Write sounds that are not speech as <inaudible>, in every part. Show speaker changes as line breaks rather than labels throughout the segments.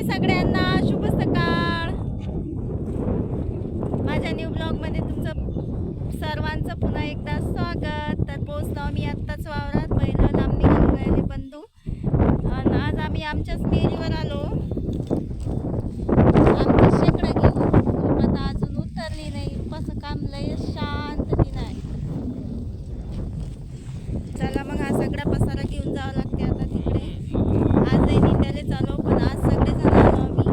हाय सगळ्यांना शुभ सकाळ. माझ्या न्यू ब्लॉगमध्ये तुमचं सर्वांचं पुन्हा एकदा स्वागत. तर पोहोचलो आम्ही आत्ताच वावरात. पहिलं लांब निघून गेले बंधू. आणि आज आम्ही आमच्याच स्टेजवर आलो आमचं शेकडं घेऊ आता अजून उतरली नाही कसं काम लय शांतती नाही चला मग हा सगळा पसारा घेऊन जावं लागते आता तिकडे आजही निंदाले चालू पण आज सगळेजण आलो आम्ही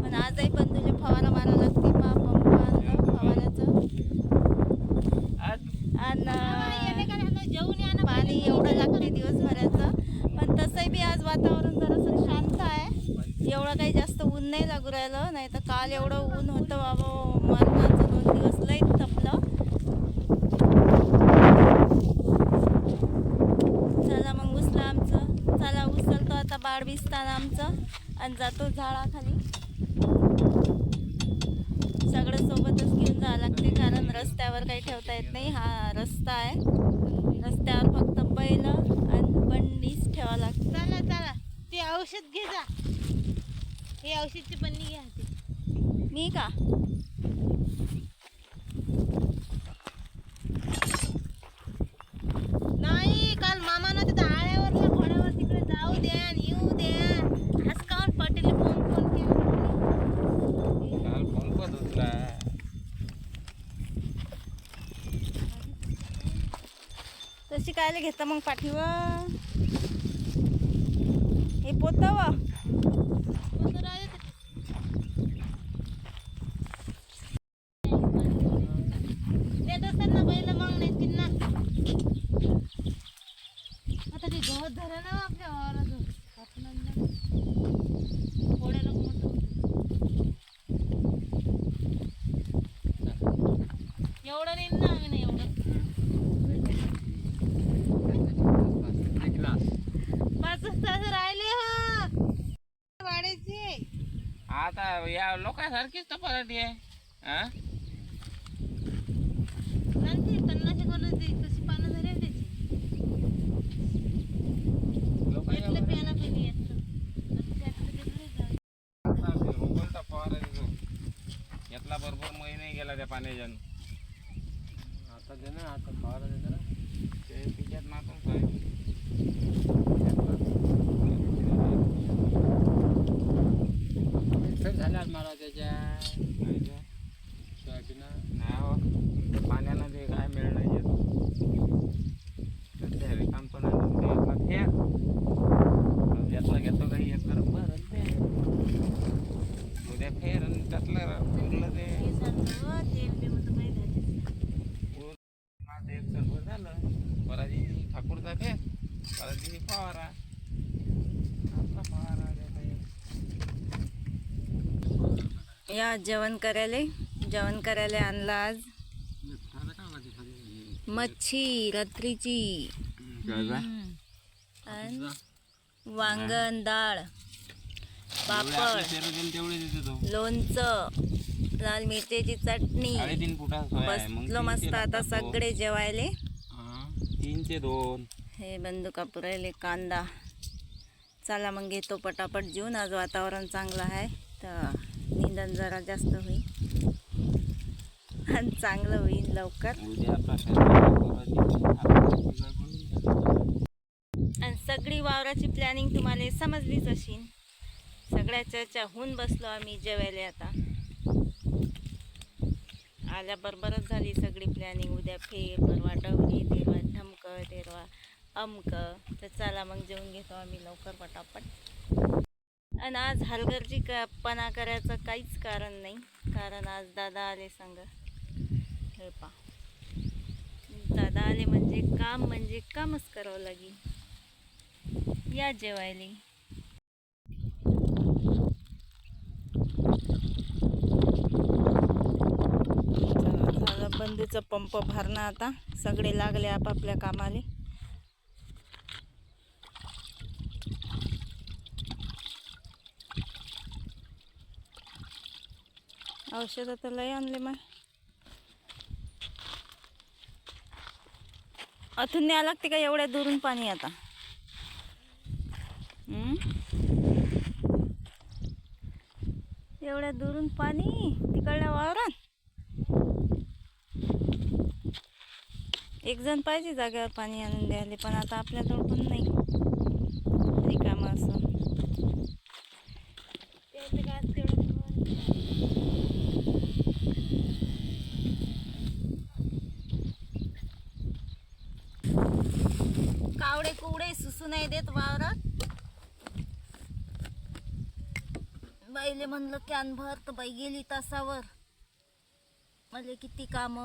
पण आजही बंधूले फवारा मारा लागते पा पंप आणलं फवाऱ्याचं आणि पाणी एवढं लागते दिवसभराचं. पण तसंही बी आज वातावरण जरासं शांत आहे. एवढं काही जास्त ऊन नाही लागू राहिलं. नाही तर काल एवढं ऊन होतं बाबा. मरणाचं दोन दिवस लई तपलं. चला मग उचला आमचं. चला उचलतो आता बाळ बिस्तान आमचं. आणि जातो झाडाखाली. सगळं सोबतच घेऊन जावं लागते कारण रस्त्यावर काही ठेवता येत नाही. हा रस्ता आहे. रस्त्यावर फक्त बैल आणि बंडीच ठेवा लागते.
चला चला. ते औषध घे जा. हे औषधची बन्नी घ्या
मी का
नाही काल मामानं तिथं आळ्यावर घोड्यावर तिकडे जाऊ द्या आणि येऊ द्या आज काऊन पाटील फोन फोन केला
काल फोन करत होता
तशी कायला घेता मग पाठीवर. हे पोतावा
देत मग नाही आता ते गवत झालं ना आपल्या वावराचं एवढं नाही एवढं पाच तास राहिले हा
आता या लोकांसारखीच तर पराठी आहे हा?
आणते तन्नाशी करून ते कशी पानं झाली आहे त्याची
लोकांच्या
त्यातलं प्याना पहिली येतं आणि त्यातलं ते घरी जाऊ.
आता ते रुबलचा फवारा देतो. यातला बरोबर महिने गेला त्या पाण्याच्यानं आता दे ना आता फवारा दे ते पिक्यात नातून सोयाबीन.
झाल्यात मला त्याच्या
नाही
सोयाबीन
नाही पाण्यानं ते काय मिळणार नाही येत. तर ते रिकाम पण आहे. ते यातला फेक. मग यातला घेतो काही एकर बरं ते. उद्या फेर आणि त्यातलं उरलं ते
हे सांगतो व, तेल बी होतं माहिती आहे त्याचं.
माझं एक सर्व झालं पराजी ठाकूरचा फेक पराजी फवारा आपला फवारा देता येईल.
या जेवण करायला. जेवण करायला आणलं आज. मच्छी रात्रीची. वांगण डाळ पापड. लोणचं लाल मिरच्याची चटणी. बसलो मस्त आता. सगळे जेवायले.
हा, तीनचे दोन.
हे बंदूक कापुरायले कांदा. चला मग घेतो पटापट जेवून. आज वातावरण चांगलं आहे तर निंदन जरा जास्त होईल. आणि चांगलं होईल लवकर. आणि सगळी वावराची प्लॅनिंग तुम्हाला समजलीच असेल. सगळ्या चर्चा होऊन बसलो आम्ही जेवायला आता. आल्याबरोबरच झाली सगळी प्लॅनिंग उद्या फेर परवा डवली तेरवा ढमक तेरवा अमक. तर चला मग जेवून घेतो आम्ही लवकर पटापट. आणि आज हलगर्जी का पणा करायचं काहीच कारण नाही. कारण आज दादा आले सांग. हे पा दादा आले म्हणजे काम म्हणजे कामच करावं लागेल. या जेवायला. चला, बंदूचा पंप भरणं आता. सगळे लागले आपापल्या कामाले. औषध तर लय आणले मग अथून न्यावं लागते का एवढ्या दुरून पाणी आता? एवढ्या दुरून पाणी तिकडल्या वावरात? एक जण पाहिजे जागेवर पाणी आणून द्यायला पण आता आपल्याजवळ पण नाही. कामं असं. नाही देत वावरात. बाईले म्हणलं कॅन भर. तर बाई गेली तासावर. मला किती काम?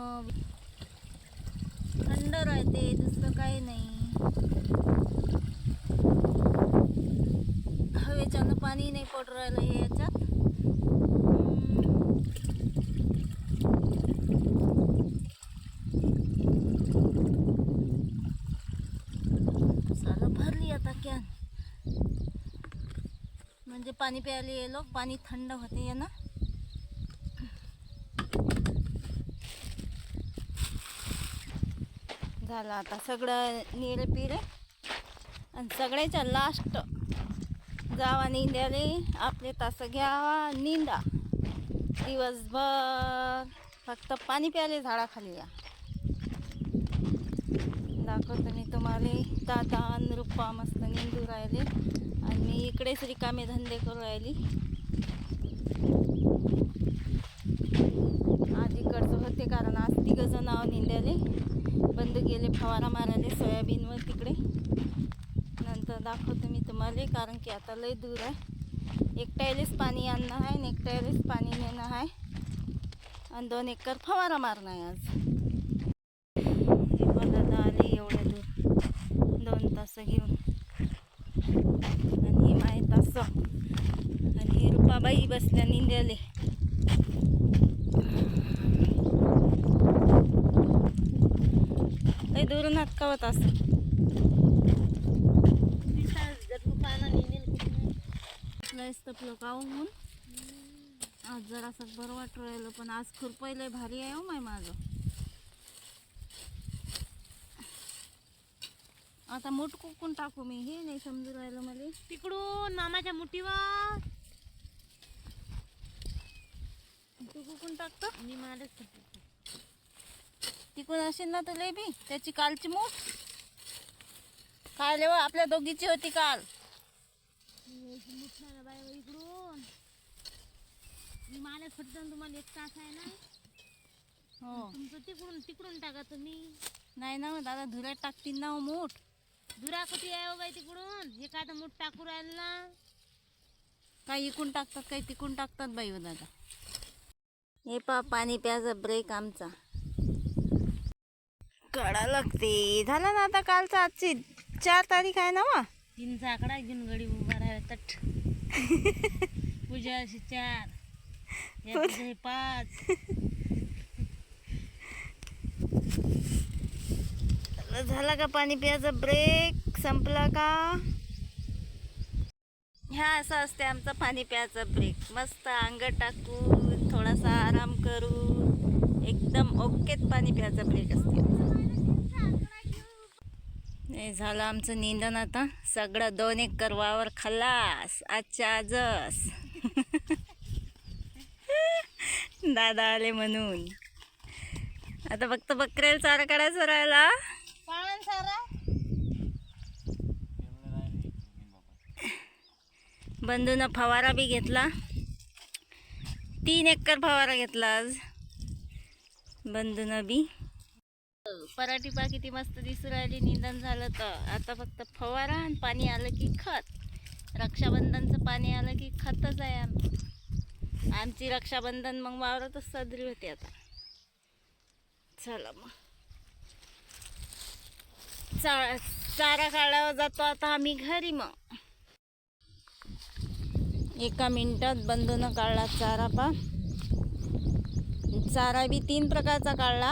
थंड राहते दुसरं काही नाही. हवेच्यानं पाणी नाही पडू राहिलं हे याच्यात हम्म. सालं भरली आता कॅन म्हणजे पाणी प्यायला येलो पाणी थंड होते ये ना. झालं आता सगळं निरे पिरे. आणि सगळ्याच्या लास्ट जावा निंद्याले आपले तास घ्यावा निंदा. दिवसभर फक्त पाणी प्यायले झाडाखाली या. दाखवतो मी तुम्हाला. दादा आणि रुप्पा मस्त निंदू राहिले. आणि मी इकडेच रिकामे धंदे करू राहिली. आज इकडचं होते कारण आज तिघंजण नाव निंद्याले. बंद गेले फवारा मारायले सोयाबीनवर तिकडे. नंतर दाखवतो मी तुम्हाला कारण की आता लय दूर आहे. एकट्यालेच पाणी आणणं आहे आणि एकट्यालेच पाणी नेणं आहे. आणि दोन एकर फवारा मारणं आहे आज हे पण दादा आले एवढ्या दूर दोन तास घेऊन आणि हे माय तास आणि हे बसल्या निंद्याले. लय दुरून हातकावत असं. लयच तपलं का हो म्हणून? आज जरा असं बरं वाटू राहिलं पण आज खुरपायला भारी आहे हो माय माझं आता मूठ कुकून टाकू मी हे नाही समजू राहिलं मला.
तिकडून मामाच्या मुठीवर.
तू कुकून टाकतो.
मी मारच
तिकून असेल ना तर बी. त्याची कालची मूठ. काय लेवा आपल्या दोघीची होती काल.
इकडून. मी मारच फक्त तुम्हाला एक तास आहे ना.
हो.
तुमचं तिकडून तिकडून टाका तुम्ही.
नाही ना दादा धुऱ्यात टाकतील ना हो मूठ.
धुरा कुठे आहे हो बाई तिकडून? काय मूठ टाकू राहिलं ना.
काही इकून टाकतात काही तिकून टाकतात बाई हो दादा. हे पा पाणी प्यायचा ब्रेक आमचा. कळा लागते. झाला ना आता कालचा आजची. चार तारीख आहे ना वा
तीनचा आकडा घेऊन गडी उभा राहिला तट <laughs> पूजा अशी चार. हे पाच.
झाला का पाणी प्यायचा ब्रेक संपला का? ह्या असं असते आमचा पाणी प्यायचा ब्रेक मस्त अंग थोडासा आराम करू. एकदम ओकेत पाणी प्यायचा ब्रेक असते. झालं आमचं निंदन आता. सगळं दोन एकर वावर खल्लास. आजच्या आजच. <laughs> दादा आले म्हणून. आता फक्त बकरेल चारा काढायचा राहिला. बंधूनं फवारा बी घेतला. तीन एकर फवारा घेतला आज. बंधू नबी. पराठी पा किती मस्त दिसू राहिली निंदन झालं तर. आता फक्त फवारा आणि पाणी आलं की खत. रक्षाबंधनचं पाणी आलं की खतच आहे आमचं. आमची रक्षाबंधन मग वावरातच साजरी होते आता. चला मग. चा चारा काढावा जातो आता आम्ही घरी मग. एका मिनटात बंधून काढला चारा पा. चारा बी तीन प्रकारचा काढला.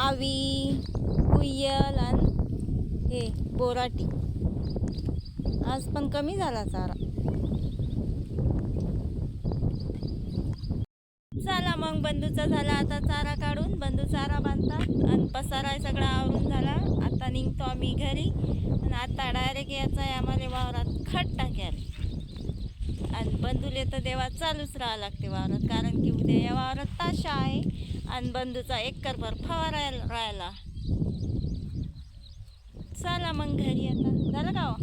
आवी कुय्यल आणि हे बोराटी आज पण कमी झाला चारा. चला मग बंधूचा झाला आता चारा काढून. बंधू चारा बांधतात आणि पसारा सगळा आवरून झाला. आता निघतो आम्ही घरी. आणि आता डायरेक्ट याचा आहे आम्हाला वावरात खट टाक बंधूले तर देवा चालूच राहावं लागते वावरात. कारण की उद्या या वावरात ताशा आहे आणि बंधूचा एकरभर फवाराय राहिला. चला मग घरी आता. झालं का हो?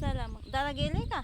चला मग. दादा गेले का?